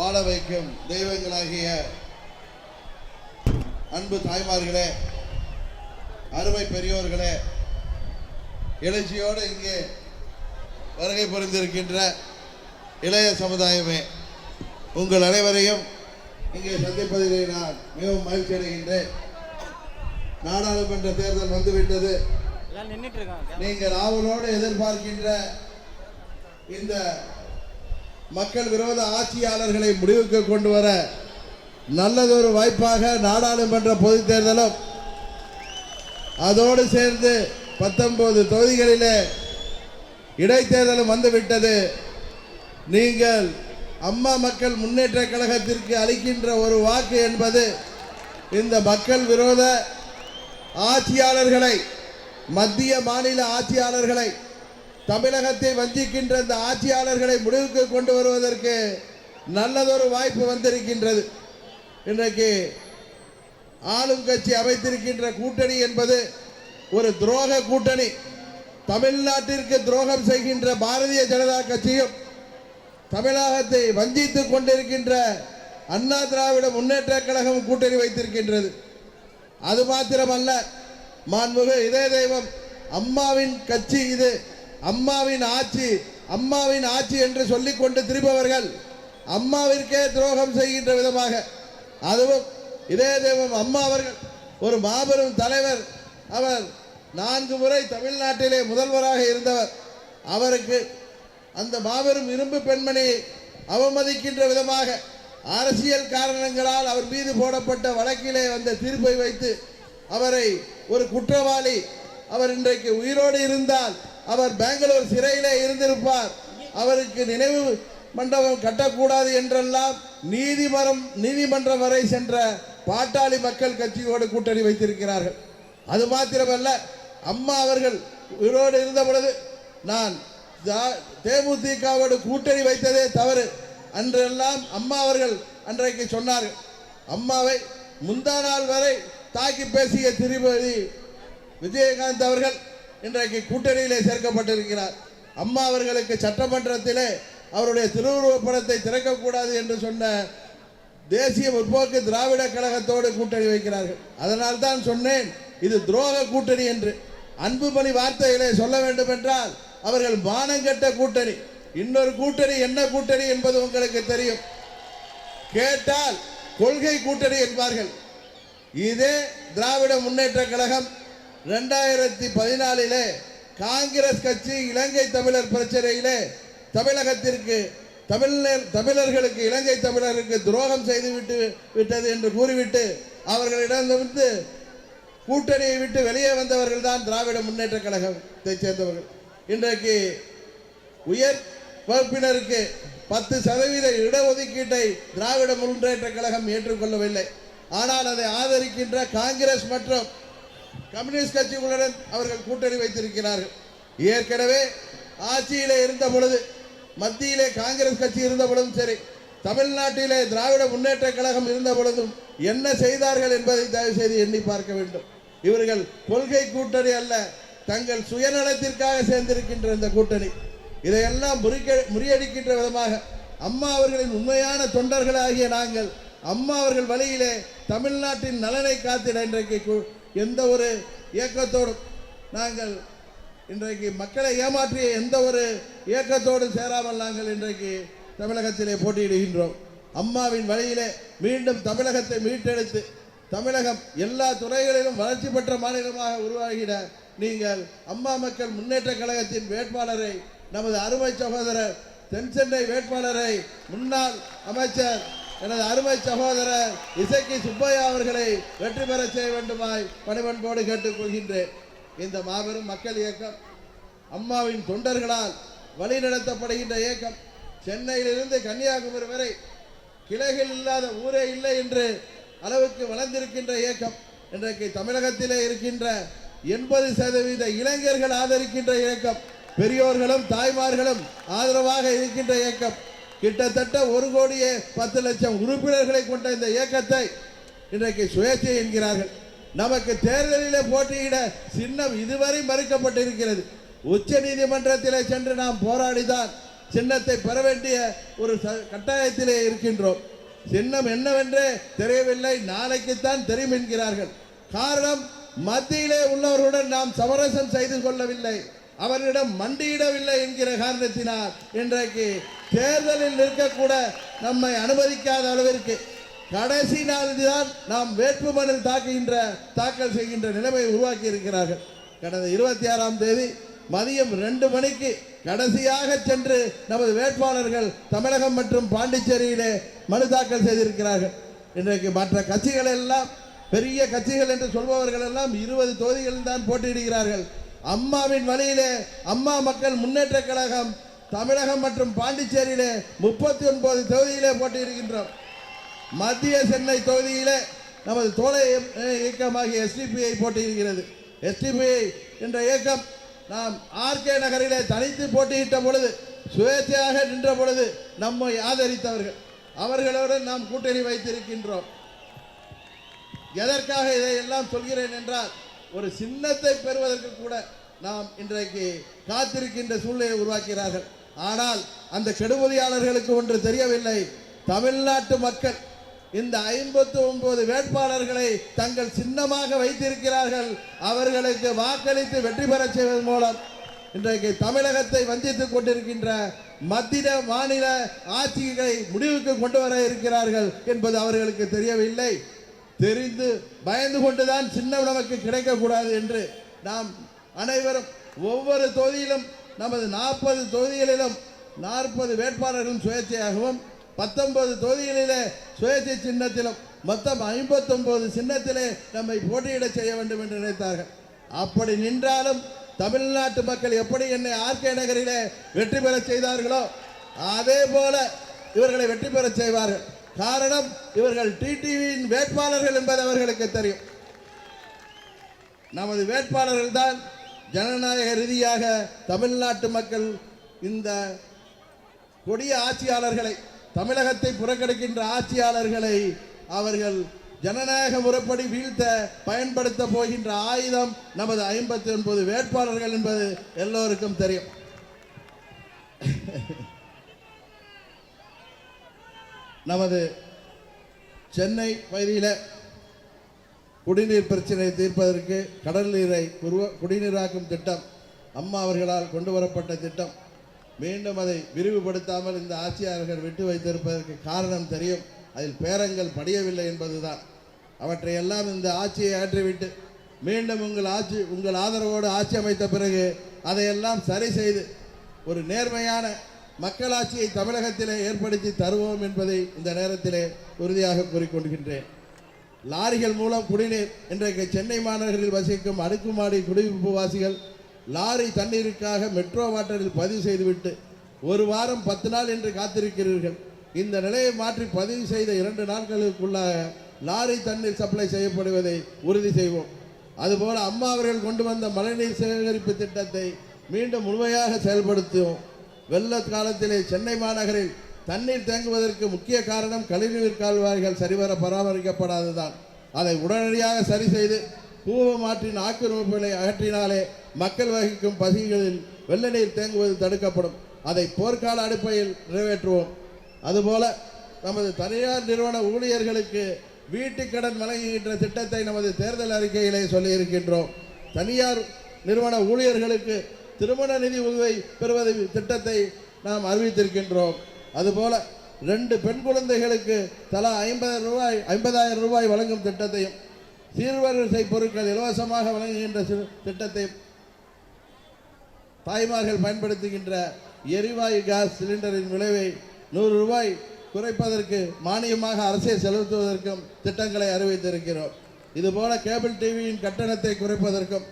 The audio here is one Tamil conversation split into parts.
வாழ வைக்கும் தெய்வங்களாகிய அன்பு தாய்மார்களே அருமை பெரியோர்களே எழுச்சியோடு இங்கே வருகை புரிந்திருக்கின்ற இளைய சமுதாயமே உங்கள் அனைவரையும் இங்கே சந்திப்பதிலே நான் மிகவும் மகிழ்ச்சி அடைகின்றேன். நாடாளுமன்ற தேர்தல் வந்துவிட்டது. நீங்கள் ஆவலோடு எதிர்பார்க்கின்ற இந்த மக்கள் விரோத ஆட்சியாளர்களை முடிவுக்கு கொண்டு வர நல்லதொரு வாய்ப்பாக நாடாளுமன்ற பொதுத் தேர்தலும் அதோடு சேர்ந்து பத்தொன்பது தொகுதிகளிலே இடைத்தேர்தலும் வந்துவிட்டது. நீங்கள் அம்மா மக்கள் முன்னேற்ற கழகத்திற்கு அளிக்கின்ற ஒரு வாக்கு என்பது இந்த மக்கள் விரோத ஆட்சியாளர்களை மத்திய மாநில ஆட்சியாளர்களை தமிழகத்தை வஞ்சிக்கின்ற இந்த ஆட்சியாளர்களை முடிவுக்கு கொண்டு வருவதற்கு நல்லதொரு வாய்ப்பு வந்திருக்கின்றது. இன்றைக்கு ஆளும் கட்சி அமைத்திருக்கின்ற கூட்டணி என்பது ஒரு துரோக கூட்டணி. தமிழ்நாட்டிற்கு துரோகம் செய்கின்ற பாரதிய ஜனதா கட்சியும் தமிழகத்தை வஞ்சித்துக் கொண்டிருக்கின்ற அண்ணா திராவிட முன்னேற்ற கழகம் கூட்டணி வைத்திருக்கின்றது. அது மாத்திரமல்ல மாண்புமிகு இதய தெய்வம் அம்மாவின் கட்சி இது. அம்மாவின் ஆட்சி அம்மாவின் ஆட்சி என்று சொல்லிக்கொண்டு திரிபவர்கள் அம்மாவிற்கே துரோகம் செய்கின்ற விதமாக. அதுவும் இதே தெய்வம் அம்மா அவர்கள் ஒரு மாபெரும் தலைவர். அவர் நான்கு முறை தமிழ்நாட்டிலே முதல்வராக இருந்தவர். அவருக்கு அந்த மாபெரும் இரும்பு பெண்மணியை அவமதிக்கின்ற விதமாக அரசியல் காரணங்களால் அவர் மீது போடப்பட்ட வழக்கிலே வந்த தீர்ப்பை வைத்து அவரை ஒரு குற்றவாளி அவர் இன்றைக்கு உயிரோடு இருந்தால் அவர் பெங்களூர் சிறையிலே இருந்திருப்பார். அவருக்கு நினைவு மண்டபம் கட்டக்கூடாது என்றெல்லாம் நீதிமன்றம் நீதிமன்றம் வரை சென்ற பாட்டாளி மக்கள் கட்சியோடு கூட்டணி வைத்திருக்கிறார்கள். அது மாத்திரமல்ல அம்மா அவர்கள் உயிரோடு இருந்த பொழுது நான் தா- தேமுதிகவோடு கூட்டணி வைத்ததே தவறு அன்றெல்லாம் அம்மா அவர்கள் அன்றைக்கு சொன்னார்கள். அம்மாவை முந்தா நாள் வரை தாக்கி பேசிய திருப்பதி விஜயகாந்த் அவர்கள் இன்றைக்கு கூட்டணியிலே சேர்க்கப்பட்டிருக்கிறார். அம்மா அவர்களுக்கு சட்டமன்றத்திலே அவருடைய திருவுருவப்படத்தை திறக்கக்கூடாது என்று சொன்ன தேசிய முற்போக்கு திராவிட கழகத்தோடு கூட்டணி வைக்கிறார்கள். அதனால் தான் சொன்னேன் இது துரோக கூட்டணி என்று. அன்புமணி வார்த்தைகளை சொல்ல வேண்டும் என்றால் அவர்கள் மானங்கெட்ட கூட்டணி. இன்னொரு கூட்டணி என்ன கூட்டணி என்பது உங்களுக்கு தெரியும். கேட்டால் கொள்கை கூட்டணி என்பார்கள். இதே திராவிட முன்னேற்ற கழகம் ரெண்டாயிரத்தி பதினாலிலே காங்கிரஸ் கட்சி இலங்கை தமிழர் பிரச்சனையிலே தமிழகத்திற்கு தமிழர் தமிழர்களுக்கு இலங்கை தமிழருக்கு துரோகம் செய்து விட்டு விட்டது என்று கூறிவிட்டு அவர்களிடமிருந்து கூட்டணியை விட்டு வெளியே வந்தவர்கள் தான் திராவிட முன்னேற்ற கழகத்தை சேர்ந்தவர்கள். இன்றைக்கு உயர் வகுப்பினருக்கு பத்து சதவீத இடஒதுக்கீட்டை திராவிட முன்னேற்ற கழகம் ஏற்றுக்கொள்ளவில்லை. ஆனால் அதை ஆதரிக்கின்ற காங்கிரஸ் மற்றும் கம்யூனிஸ்ட் கட்சிகளுடன் அவர்கள் கூட்டணி வைத்திருக்கிறார்கள். ஏற்கனவே ஆட்சியிலே இருந்த பொழுது மத்தியிலே காங்கிரஸ் கட்சி இருந்த பொழுதும் சரி தமிழ்நாட்டிலே திராவிட முன்னேற்ற கழகம் இருந்த பொழுதும் என்ன செய்தார்கள் என்பதை தயவு செய்து எண்ணி பார்க்க வேண்டும். இவர்கள் கொள்கை கூட்டணி அல்ல தங்கள் சுயநலத்திற்காக சேர்ந்திருக்கின்ற இந்த கூட்டணி. இதையெல்லாம் முறிக்க முறியடிக்கின்ற விதமாக அம்மா அவர்களின் உண்மையான தொண்டர்களாகிய நாங்கள் அம்மா அவர்கள் வழியிலே தமிழ்நாட்டின் நலனை காத்திட இன்றைக்கு கு- எந்த ஒரு இயக்கத்தோடு நாங்கள் இன்றைக்கு மக்களை ஏமாற்றிய எந்த ஒரு இயக்கத்தோடு சேராமல் நாங்கள் இன்றைக்கு தமிழகத்திலே போட்டியிடுகின்றோம். அம்மாவின் வழியிலே மீண்டும் தமிழகத்தை மீட்டெடுத்து தமிழகம் எல்லா துறைகளிலும் வளர்ச்சி பெற்ற மாநிலமாக உருவாகிட நீங்கள் அம்மா மக்கள் முன்னேற்ற கழகத்தின் வேட்பாளரை நமது அருமை சகோதரர் தென் சென்னை வேட்பாளரை முன்னாள் அமைச்சர் எனது அருமை சகோதரர் இசைக்கு சுப்பையா அவர்களை வெற்றி பெற செய்ய வேண்டுமாய் பணிவன்போடு கேட்டுக்கொள்கின்றேன். இந்த மாபெரும் மக்கள் இயக்கம் அம்மாவின் தொண்டர்களால் வழிநடத்தப்படுகின்ற இயக்கம் சென்னையிலிருந்து கன்னியாகுமரி வரை கிளைகள் இல்லாத ஊரே இல்லை என்று அளவுக்கு வளர்ந்திருக்கின்ற இயக்கம் இன்றைக்கு தமிழகத்திலே இருக்கின்ற எண்பது சதவீத இளைஞர்கள் ஆதரிக்கின்ற இயக்கம் பெரியோர்களும் தாய்மார்களும் ஆதரவாக இருக்கின்ற இயக்கம். கிட்டத்தட்ட ஒரு கோடியே பத்து லட்சம் உறுப்பினர்களை கொண்ட இந்த இயக்கத்தை இன்றைக்கு சுயேட்சை என்கிறார்கள். நமக்கு தேர்தலில் போட்டியிட சின்னம் இதுவரை மறுக்கப்பட்டிருக்கிறது. உச்ச நீதிமன்றத்திலே சென்று நாம் போராடிதான் சின்னத்தை பெற வேண்டிய ஒரு ச- கட்டாயத்திலே இருக்கின்றோம். சின்னம் என்னவென்றே தெரியவில்லை. நாளைக்குத்தான் தெரியும் என்கிறார்கள். காரணம் மத்தியிலே உள்ளவர்களுடன் நாம் சமரசம் செய்து கொள்ளவில்லை. அவர்களிடம் மண்டியிடவில்லை என்கிற காரணத்தினால் இன்றைக்கு தேர்தலில் நிற்கக்கூட நம்மை அனுமதிக்காத அளவிற்கு கடைசி நாளில்தான் நாம் வேட்புமனு தாக்குகின்ற தாக்கல் செய்கின்ற நிலைமை உருவாக்கி இருக்கிறார்கள். கடந்த இருபத்தி ஆறாம் தேதி மதியம் ரெண்டு மணிக்கு கடைசியாக சென்று நமது வேட்பாளர்கள் தமிழகம் மற்றும் பாண்டிச்சேரியிலே மனு தாக்கல் செய்திருக்கிறார்கள். இன்றைக்கு மற்ற கட்சிகள் எல்லாம் பெரிய கட்சிகள் என்று சொல்பவர்கள் எல்லாம் இருபது தொகுதிகளில் தான் போட்டியிடுகிறார்கள். அம்மாவின் வழியிலே அம்மா மக்கள் முன்னேற்ற கழகம் தமிழகம் மற்றும் பாண்டிச்சேரியிலே முப்பத்தி ஒன்பது தொகுதியிலே போட்டியிருக்கின்றோம் மத்திய சென்னை தொகுதியிலே நமது தோழை இயக்கமாகிய எஸ்டிபிஐ போட்டியிருக்கிறது எஸ்டிபிஐ என்ற இயக்கம் நாம் ஆர்கே நகரிலே தனித்து போட்டியிட்ட பொழுது சுயேட்சையாக நின்ற பொழுது நம்மை ஆதரித்தவர்கள். அவர்களோடு நாம் கூட்டணி வைத்திருக்கின்றோம். எதற்காக இதையெல்லாம் சொல்கிறேன் என்றால் ஒரு சின்னத்தை பெறுவதற்கு கூட நாம் இன்றைக்கு காத்திருக்கின்ற சூழ்நிலையை உருவாக்கிறார்கள். ஆனால் அந்த கெடுபதியாளர்களுக்கு ஒன்று தெரியவில்லை. தமிழ்நாட்டு மக்கள் இந்த ஐம்பத்தி ஒன்பது வேட்பாளர்களை தங்கள் சின்னமாக வைத்திருக்கிறார்கள். அவர்களுக்கு வாக்களித்து வெற்றி பெறச் செய்வதன் மூலம் இன்றைக்கு தமிழகத்தை வஞ்சித்துக் கொண்டிருக்கின்ற மத்திய மாநில ஆட்சிகளை முடிவுக்கு கொண்டு வர இருக்கிறார்கள் என்பது அவர்களுக்கு தெரியவில்லை. தெரிந்து பயந்து கொண்டுதான் சின்னம் நமக்கு கிடைக்கக்கூடாது என்று நாம் அனைவரும் ஒவ்வொரு தொகுதியிலும் நமது நாற்பது தொகுதிகளிலும் நாற்பது வேட்பாளர்களும் சுயேட்சையாகவும் பத்தொன்பது தொகுதிகளிலே சுயேட்சை சின்னத்திலும் மொத்தம் ஐம்பத்தொன்பது சின்னத்திலே நம்மை போட்டியிட செய்ய வேண்டும் என்று நினைத்தார்கள். அப்படி நின்றாலும் தமிழ்நாட்டு மக்கள் எப்படி என்னை ஆர்கே நகரிலே வெற்றி பெறச் செய்தார்களோ அதே போல இவர்களை வெற்றி பெறச் செய்வார்கள். காரணம் இவர்கள் டிடிவியின் வேட்பாளர்கள் என்பது அவர்களுக்கு தெரியும். நமது வேட்பாளர்கள் தான் ஜனநாயக ரீதியாக தமிழ்நாட்டு மக்கள் இந்த கொடிய ஆட்சியாளர்களை தமிழகத்தை புறக்கணிக்கின்ற ஆட்சியாளர்களை அவர்கள் ஜனநாயக முறைப்படி வீழ்த்த பயன்படுத்த போகின்ற ஆயுதம் நமது ஐம்பத்தி ஒன்பது வேட்பாளர்கள் என்பது எல்லோருக்கும் தெரியும். நமது சென்னை பகுதியில் குடிநீர் பிரச்சனையை தீர்ப்பதற்கு கடல் நீரை உருவ குடிநீராக்கும் திட்டம் அம்மா அவர்களால் கொண்டு வரப்பட்ட திட்டம். மீண்டும் அதை விரிவுபடுத்தாமல் இந்த ஆட்சியாளர்கள் விட்டு வைத்திருப்பதற்கு காரணம் தெரியும். அதில் பேரங்கள் படியவில்லை என்பதுதான். அவற்றையெல்லாம் இந்த ஆட்சியை ஆற்றிவிட்டு மீண்டும் உங்கள் ஆட்சி உங்கள் ஆதரவோடு ஆட்சி அமைத்த பிறகு அதையெல்லாம் சரி செய்து ஒரு நேர்மையான மக்களாட்சியை தமிழகத்திலே ஏற்படுத்தி தருவோம் என்பதை இந்த நேரத்திலே உறுதியாக கூறிக்கொள்கின்றேன் லாரிகள் மூலம் குடிநீர் இன்றைக்கு சென்னை மாநகரில் வசிக்கும் அடுக்குமாடி குடியிருப்பு வாசிகள் லாரி தண்ணீருக்காக மெட்ரோ வாட்டரில் பதிவு செய்துவிட்டு ஒரு வாரம் பத்து நாள் என்று காத்திருக்கிறீர்கள். இந்த நிலையை மாற்றி பதிவு செய்த இரண்டு நாட்களுக்குள்ளாக லாரி தண்ணீர் சப்ளை செய்யப்படுவதை உறுதி செய்வோம். அதுபோல அம்மா அவர்கள் கொண்டு வந்த மழைநீர் சேகரிப்பு திட்டத்தை மீண்டும் முழுமையாக செயல்படுத்துவோம். வெள்ள காலத்திலே சென்னை மாநகரில் தண்ணீர் தேங்குவதற்கு முக்கிய காரணம் கழிவுநீர் கால்வாய்கள் சரிவர பராமரிக்கப்படாததுதான். அதை உடனடியாக சரி செய்து கூவமாற்றின் ஆக்கிரமிப்புகளை அகற்றினாலே மக்கள் வகிக்கும் பகுதிகளில் வெள்ள நீர் தேங்குவது தடுக்கப்படும். அதை போர்க்கால அடிப்படையில் நிறைவேற்றுவோம். அதுபோல நமது தனியார் நிறுவன ஊழியர்களுக்கு வீட்டுக் கடன் வழங்குகின்ற திட்டத்தை நமது தேர்தல் அறிக்கையிலே சொல்லியிருக்கின்றோம். தனியார் நிறுவன ஊழியர்களுக்கு திருமண நிதி உதவி பெறுவதை திட்டத்தை நாம் அறிவித்திருக்கின்றோம். அதுபோல ரெண்டு பெண் குழந்தைகளுக்கு தலா ஐம்பதாயிரம் ரூபாய் ஐம்பதாயிரம் ரூபாய் வழங்கும் திட்டத்தையும் சீர்வரிசை பொருட்கள் இலவசமாக வழங்குகின்ற சி- திட்டத்தை தாய்மார்கள் பயன்படுத்துகின்ற எரிவாயு கேஸ் சிலிண்டரின் விளைவை நூறு ரூபாய் குறைப்பதற்கு மானியமாக அரசே செலுத்துவதற்கும் திட்டங்களை அறிவித்திருக்கிறோம். இதுபோல கேபிள் டிவியின் கட்டணத்தை குறைப்பதற்கும்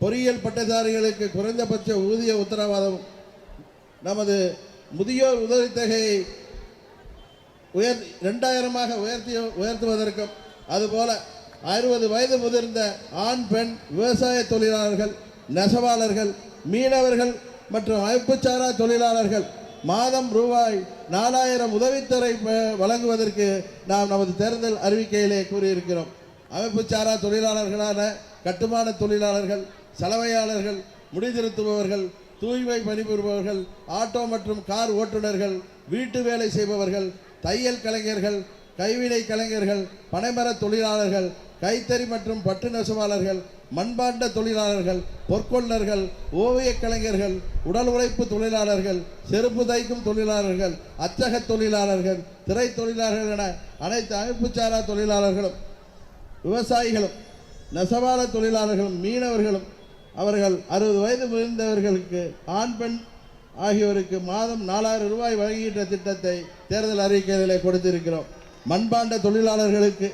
பொறியியல் பட்டதாரிகளுக்கு குறைந்தபட்ச ஊதிய உத்தரவாதம். நமது முதியோர் உதவித்தொகையை உயர் ரெண்டாயிரமாக உயர்த்தி உயர்த்துவதற்கும் அதுபோல அறுபது வயது முதிர்ந்த ஆண் பெண் விவசாய தொழிலாளர்கள் நெசவாளர்கள் மீனவர்கள் மற்றும் அமைப்புச்சாரா தொழிலாளர்கள் மாதம் ரூபாய் நாலாயிரம் உதவித்தொகை வழங்குவதற்கு நாம் நமது தேர்தல் அறிவிக்கையிலே கூறியிருக்கிறோம். அமைப்புச்சாரா தொழிலாளர்களான கட்டுமான தொழிலாளர்கள் சலவையாளர்கள் முடிதிருத்துபவர்கள் தூய்மை பணிபுரிபவர்கள் ஆட்டோ மற்றும் கார் ஓட்டுநர்கள் வீட்டு வேலை செய்பவர்கள் தையல் கலைஞர்கள் கைவினை கலைஞர்கள் பனைமர தொழிலாளர்கள் கைத்தறி மற்றும் பட்டு நெசவாளர்கள் மண்பாண்ட தொழிலாளர்கள் பொற்கொள்ளர்கள் ஓவியக் கலைஞர்கள் உடல் உழைப்பு தொழிலாளர்கள் செருப்பு தைக்கும் தொழிலாளர்கள் அச்சக தொழிலாளர்கள் திரை தொழிலாளர்கள் என அனைத்து அமைப்புச்சாரா தொழிலாளர்களும் விவசாயிகளும் நெசவாள தொழிலாளர்களும் மீனவர்களும் அவர்கள் அறுபது வயது முதிர்ந்தவர்களுக்கு ஆண் பெண் ஆகியோருக்கு மாதம் நாலாயிரம் ரூபாய் வழங்குகின்ற திட்டத்தை தேர்தல் அறிக்கையிலே கொடுத்திருக்கிறோம். மண்பாண்ட தொழிலாளர்களுக்கு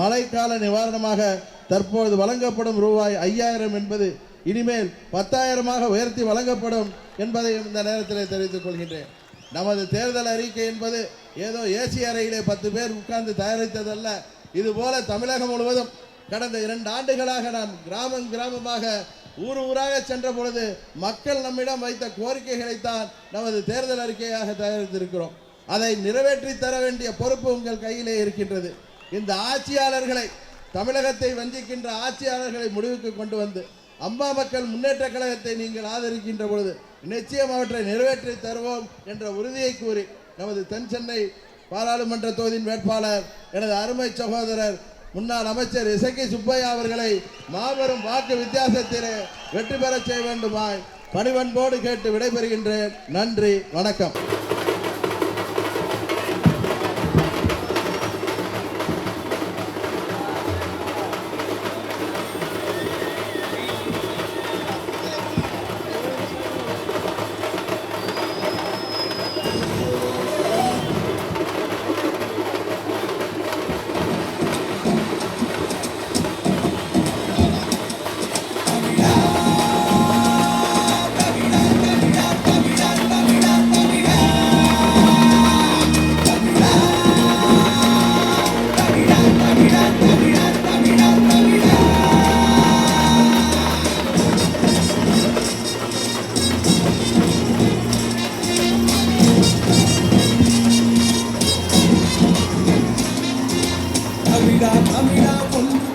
மழைக்கால நிவாரணமாக தற்போது வழங்கப்படும் ரூபாய் ஐயாயிரம் என்பது இனிமேல் பத்தாயிரமாக உயர்த்தி வழங்கப்படும் என்பதையும் இந்த நேரத்தில் தெரிவித்துக் கொள்கின்றேன். நமது தேர்தல் அறிக்கை என்பது ஏதோ ஏசி அறையிலே பத்து பேர் உட்கார்ந்து தயாரித்ததல்ல. இதுபோல தமிழகம் முழுவதும் கடந்த இரண்டு ஆண்டுகளாக நாம் கிராமம் கிராமமாக ஊர் ஊராக சென்ற பொழுது மக்கள் நம்மிடம் வைத்த கோரிக்கைகளைத்தான் நமது தேர்தல் அறிக்கையாக தயாரித்திருக்கிறோம். அதை நிறைவேற்றி தர வேண்டிய பொறுப்பு உங்கள் கையிலே இருக்கின்றது. இந்த ஆட்சியாளர்களை தமிழகத்தை வஞ்சிக்கின்ற ஆட்சியாளர்களை முடிவுக்கு கொண்டு வந்து அம்மா மக்கள் முன்னேற்ற கழகத்தை நீங்கள் ஆதரிக்கின்ற பொழுது நிச்சயம் அவற்றை நிறைவேற்றி தருவோம் என்ற உறுதியை கூறி நமது தென் சென்னை பாராளுமன்ற தொகுதியின் வேட்பாளர் எனது அருமை சகோதரர் முன்னாள் அமைச்சர் இசக்கி சுப்பையா அவர்களை மாபெரும் வாக்கு வித்தியாசத்திலே வெற்றி பெறச் செய்ய வேண்டுமாய் பணிவன்போடு கேட்டு விடைபெறுகின்றேன். நன்றி வணக்கம். தமிழா தமிழா ஒன்றுபடு